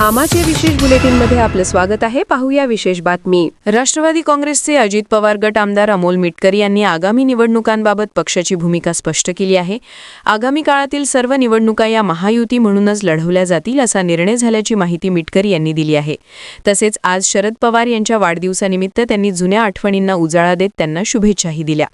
आमाचे विशेष बुलेटिनमध्ये आपलं स्वागत आहे. पाहूया विशेष बातमी. राष्ट्रवादी काँग्रेसचे अजित पवार गट आमदार अमोल मिटकरी यांनी आगामी निवडणुकांबाबत पक्षाची भूमिका स्पष्ट केली आहे. आगामी काळातील सर्व निवडणुका या महायुती म्हणूनच लढवल्या जातील असा निर्णय झाल्याची माहिती मिटकरी यांनी दिली आहे. तसेच आज शरद पवार यांच्या वाढदिवसानिमित्त त्यांनी जुन्या आठवणींना उजाळा देत त्यांना शुभेच्छाही दिल्या.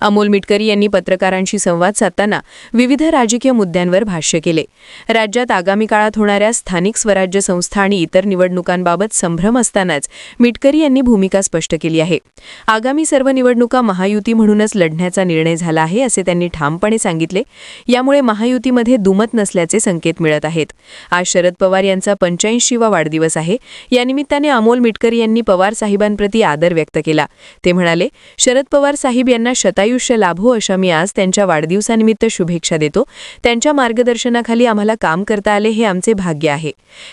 अमोल मिटकरी यांनी पत्रकारांशी संवाद साधताना विविध राजकीय मुद्द्यांवर भाष्य केले. राज्यात आगामी काळात होणाऱ्या स्थानिक स्वराज्य संस्था आणि इतर निवडणुकांबाबत संभ्रम असतानाच मिटकरी यांनी भूमिका स्पष्ट केली आहे. आगामी सर्व निवडणुका महायुती म्हणूनच लढण्याचा निर्णय झाला आहे असे त्यांनी ठामपणे सांगितले. यामुळे महायुतीमध्ये दुमत नसल्याचे संकेत मिळत आहेत. आज शरद पवार यांचा पंच्याऐंशीवा वाढदिवस आहे. यानिमित्ताने अमोल मिटकरी यांनी पवार साहेबांप्रती आदर व्यक्त केला. ते म्हणाले शरद पवार साहेब यांना शतायुष्य लाभो अशा मी आज त्यांच्या वाढदिवसानिमित्त शुभेच्छा देतो. त्यांच्या मार्गदर्शनाखाली आम्हाला काम करता आले हे आमचे भाग्य आहे.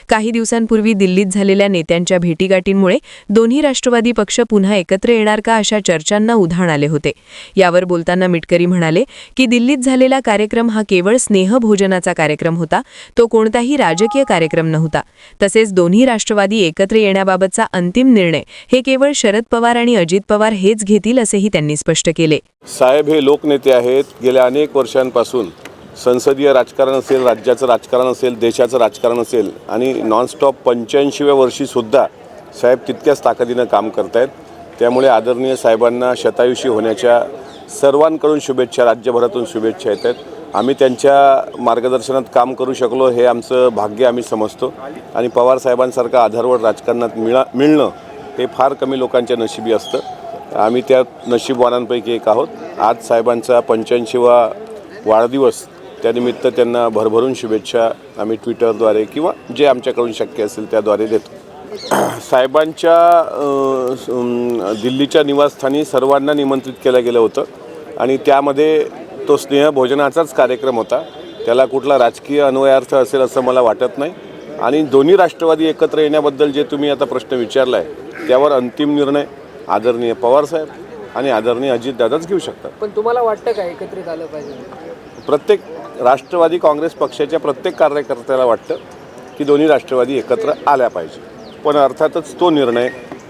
काही काही दिवसांपूर्वी दिल्लीत झालेल्या नेत्यांच्या भेटीगाठींमुळे दोन्ही राष्ट्रवादी पक्ष पुन्हा एकत्र येणार का अशा चर्चांना उधाण आले होते. यावर बोलताना मिटकरी म्हणाले की दिल्लीत झालेला कार्यक्रम हा केवळ स्नेहभोजनाचा कार्यक्रम होता तो कोणताही राजकीय कार्यक्रम नव्हता. तसेच दोन्ही राष्ट्रवादी एकत्र येण्याबाबतचा अंतिम निर्णय हे केवळ शरद पवार आणि अजित पवार हेच घेतील असेही त्यांनी स्पष्ट केले. साहेब हे लोकनेते आहेत. गेल्या अनेक वर्षांपासून संसदीय राजकारण असेल राज्याचं राजकारण असेल देशाचं राजकारण असेल आणि नॉनस्टॉप पंच्याऐंशीव्या वर्षीसुद्धा साहेब तितक्याच ताकदीनं काम करत आहेत त्यामुळे आदरणीय साहेबांना शतायुषी होण्याच्या सर्वांकडून शुभेच्छा राज्यभरातून शुभेच्छा येत आहेत. आम्ही त्यांच्या मार्गदर्शनात काम करू शकलो हे आमचं भाग्य आम्ही समजतो. आणि पवार साहेबांसारखं आधारवड राजकारणात मिळा मिळणं हे फार कमी लोकांच्या नशिबी असतं. आम्ही त्या नशीबवानांपैकी एक आहोत. आज साहेबांचा पंच्याऐंशीवा वाढदिवस त्यानिमित्त त्यांना भरभरून शुभेच्छा आम्ही ट्विटरद्वारे किंवा जे आमच्याकडून शक्य असेल त्याद्वारे देतो. साहेबांच्या दिल्लीच्या निवासस्थानी सर्वांना निमंत्रित केलं गेलं होतं आणि त्यामध्ये तो स्नेहभोजनाचाच कार्यक्रम होता. त्याला कुठला राजकीय अन्वयार्थ असेल असं मला वाटत नाही. आणि दोन्ही राष्ट्रवादी एकत्र येण्याबद्दल जे तुम्ही आता प्रश्न विचारला आहे त्यावर अंतिम निर्णय आदरणीय पवारसाहेब आणि आदरणीय अजितदादाच घेऊ शकतात. पण तुम्हाला वाटतं का एकत्रित आलं पाहिजे? प्रत्येक राष्ट्रवादी काँग्रेस पक्षाच्या प्रत्येक कार्यकर्त्याला वाटतं की दोन्ही राष्ट्रवादी एकत्र आल्या पाहिजे. पण अर्थातच तो निर्णय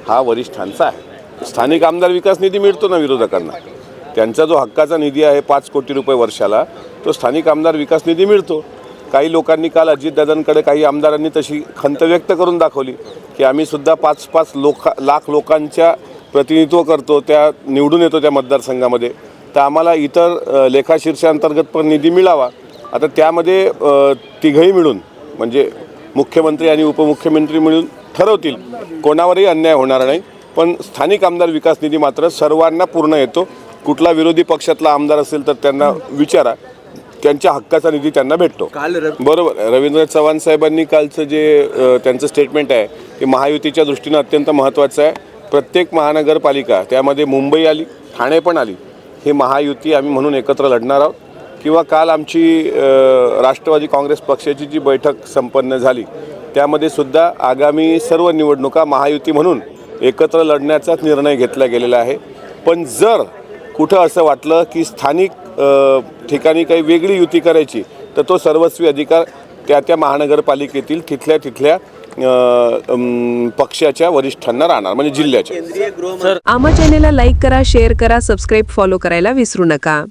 हा वरिष्ठांचा आहे. स्थानिक आमदार विकास निधी मिळतो ना विरोधकांना? त्यांचा जो हक्काचा निधी आहे पाच कोटी रुपये वर्षाला तो स्थानिक आमदार विकास निधी मिळतो. काही लोकांनी काल अजितदादांकडे काही आमदारांनी तशी खंत व्यक्त करून दाखवली की आम्ही सुद्धा पाच पाच लोका लाख लोकांच्या प्रतिनिधित्व करतो त्या निवडून येतो त्या मतदारसंघामध्ये. तर आम्हाला इतर लेखाशीर्षाअंतर्गत पण निधी मिळावा. आता त्यामध्ये तिघही मिळून म्हणजे मुख्यमंत्री आणि उपमुख्यमंत्री मिळून ठरवतील. कोणावरही अन्याय होणार नाही. पण स्थानिक आमदार विकास निधी मात्र सर्वांना पूर्ण येतो. कुठला विरोधी पक्षातला आमदार असेल तर त्यांना विचारा. त्यांच्या हक्काचा निधी त्यांना भेटतो. काल बरोबर. रवींद्र चव्हाण साहेबांनी कालचं जे त्यांचं स्टेटमेंट आहे ते महायुतीच्या दृष्टीनं अत्यंत महत्त्वाचं आहे. प्रत्येक महानगरपालिका त्यामध्ये मुंबई आली ठाणे पण आली. ही महायुती आम्ही म्हणून एकत्र लढणार आहोत. किंवा काल आमची राष्ट्रवादी काँग्रेस पक्षाची जी बैठक संपन्न झाली त्यामध्ये सुद्धा आगामी सर्व निवडणुका महायुती म्हणून एकत्र लढण्याचाच निर्णय घेतला गेलेला आहे. पण जर कुठं असं वाटलं की स्थानिक ठिकाणी काही वेगळी युती करायची तर तो सर्वस्वी अधिकार त्या त्या महानगरपालिकेतील तिथल्या तिथल्या पक्षाच्या वरिष्ठांना राहणार म्हणजे जिल्ह्याच्या. आमा चॅनेलला लाईक करा शेअर करा सबस्क्राईब फॉलो करायला विसरू नका.